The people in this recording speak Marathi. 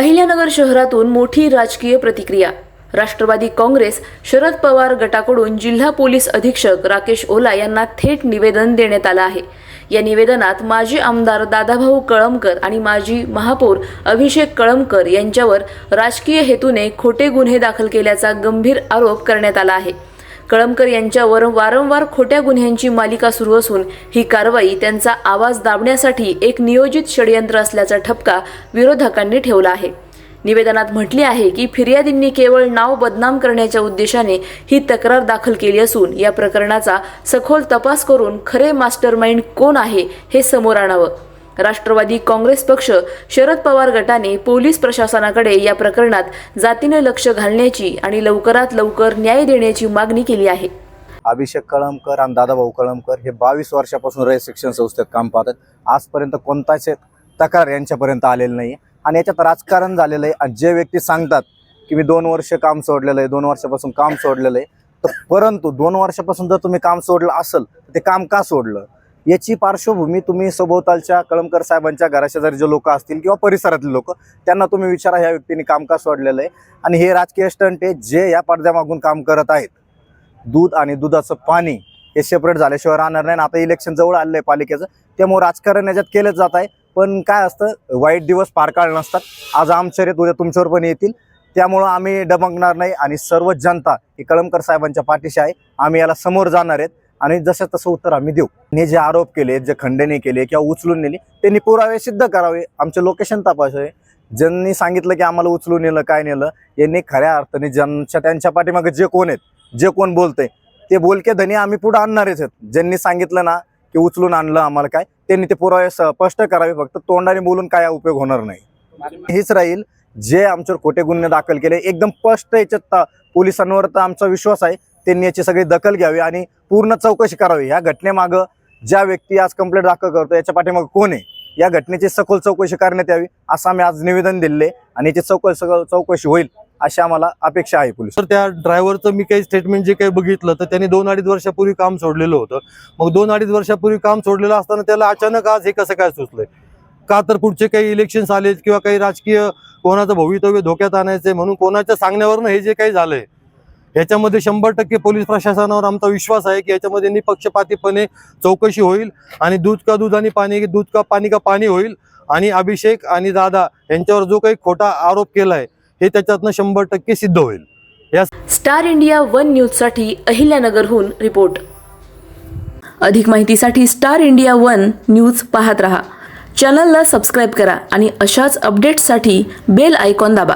अहिल्यानगर शहरातून मोठी राजकीय प्रतिक्रिया. राष्ट्रवादी काँग्रेस शरद पवार गटाकडून जिल्हा पोलीस अधीक्षक राकेश ओला यांना थेट निवेदन देण्यात आलं आहे. या निवेदनात माजी आमदार दादाभाऊ कळमकर आणि माजी महापौर अभिषेक कळमकर यांच्यावर राजकीय हेतूने खोटे गुन्हे दाखल केल्याचा गंभीर आरोप करण्यात आला आहे. कळमकर यांच्यावर वारंवार खोट्या गुन्ह्यांची मालिका सुरू असून ही कारवाई त्यांचा आवाज दाबण्यासाठी एक नियोजित षडयंत्र असल्याचा ठपका विरोधकांनी ठेवला आहे. निवेदनात म्हटले आहे की फिर्यादींनी केवळ नाव बदनाम करण्याच्या उद्देशाने ही तक्रार दाखल केली असून या प्रकरणाचा सखोल तपास करून खरे मास्टरमाइंड कोण आहे हे समोर आणावं. राष्ट्रवादी काँग्रेस पक्ष शरद पवार गटाने पोलीस प्रशासनाकडे या प्रकरणात जातीने लक्ष घालण्याची आणि लवकरात लवकर न्याय देण्याची मागणी केली आहे. अभिषेक कळमकर आणि दादाभाऊ कळमकर हे बावीस वर्षापासून रयत शिक्षण संस्थेत काम पाहतात. आजपर्यंत कोणताच तक्रार यांच्यापर्यंत आलेली नाही आणि याच्यात राजकारण झालेलं आहे. आणि जे व्यक्ती सांगतात की मी दोन वर्ष काम सोडलेलं आहे दोन वर्षापासून काम सोडलेलं आहे तर परंतु दोन वर्षापासून जर तुम्ही काम सोडलं असेल तर ते काम का सोडलं? याची पार्श्वभूमी तुम्ही सभोवतालच्या कळमकर साहेबांच्या घराशेजारी जे लोक असतील किंवा परिसरातले लोक त्यांना तुम्ही विचारा ह्या व्यक्तीने कामकाज सोडलेलं आहे. आणि हे राजकीय स्टंट आहे जे या पडद्यामागून काम करत आहेत. दूध आणि दुधाचं पाणी हे सेपरेट झाल्याशिवाय राहणार नाही. आता इलेक्शन जवळ आलेलं आहे पालिकेचं. त्यामुळे राजकारण याच्यात केलंच जात आहे. पण काय असतं वाईट दिवस पारकाळ नसतात. आज आमच्या रे उद्या तुमच्यावर पण येतील. त्यामुळं आम्ही डबकणार नाही. आणि सर्व जनता ही कळमकर साहेबांच्या पाठीशी आहे. आम्ही याला समोर जाणार आहेत. आणि जसं तसं उत्तर आम्ही देऊ. ने जे आरोप केले जे खंडणी केले किंवा उचलून नेली त्यांनी पुरावे सिद्ध करावे. आमचे लोकेशन तपासावे. ज्यांनी सांगितलं की आम्हाला उचलून नेलं काय नेलं यांनी खऱ्या अर्थाने ज्यांच्या त्यांच्या पाठीमागे जे कोण आहेत जे कोण बोलतंय ते बोलके धनी आम्ही पुढे आणणारच आहेत. ज्यांनी सांगितलं ना की उचलून आणलं आम्हाला काय त्यांनी ते पुरावे स्पष्ट करावे. फक्त तोंडाने बोलून काय उपयोग होणार नाही. हेच राहील. जे आमच्यावर खोटे गुन्हे दाखल केले एकदम स्पष्ट याच्यात पोलिसांवर तर आमचा विश्वास आहे. त्यांनी याची सगळी दखल घ्यावी आणि पूर्ण चौकशी करावी. ह्या घटनेमागं ज्या व्यक्ती आज कंप्लेंट दाखल करतो याच्या पाठीमागं कोण आहे? या घटनेची सखोल चौकशी करण्यात यावी असं आम्ही आज निवेदन दिले आणि याची चौकशी चौकशी होईल अशी आम्हाला अपेक्षा आहे पोलीस. तर त्या ड्रायव्हरचं मी काही स्टेटमेंट जे काही बघितलं तर त्यांनी दोन अडीच वर्षापूर्वी काम सोडलेलं होतं. मग दोन अडीच वर्षापूर्वी काम सोडलेलं असताना त्याला अचानक आज हे कसं काय सुचलंय? का तर पुढचे काही इलेक्शन्स आले किंवा काही राजकीय कोणाचं भवितव्य धोक्यात आणायचे म्हणून कोणाच्या सांगण्यावरनं हे जे काही झालंय याच्यामध्ये शंभर टक्के पोलीस प्रशासनावर आमचा विश्वास आहे की याच्यामध्ये निपक्षपातीपणे चौकशी होईल आणि दूध का दूध आणि पाणी दूध का पाणी का पाणी होईल आणि अभिषेक आणि दादा यांच्यावर जो काही खोटा आरोप केलाय हे त्याच्यातनं शंभर टक्के सिद्ध होईल. स्टार इंडिया वन न्यूजसाठी अहिल्यानगरहून रिपोर्ट. अधिक माहितीसाठी स्टार इंडिया वन न्यूज पाहत रहा. चॅनलला सबस्क्राईब करा आणि अशाच अपडेट्ससाठी बेल आयकॉन दाबा.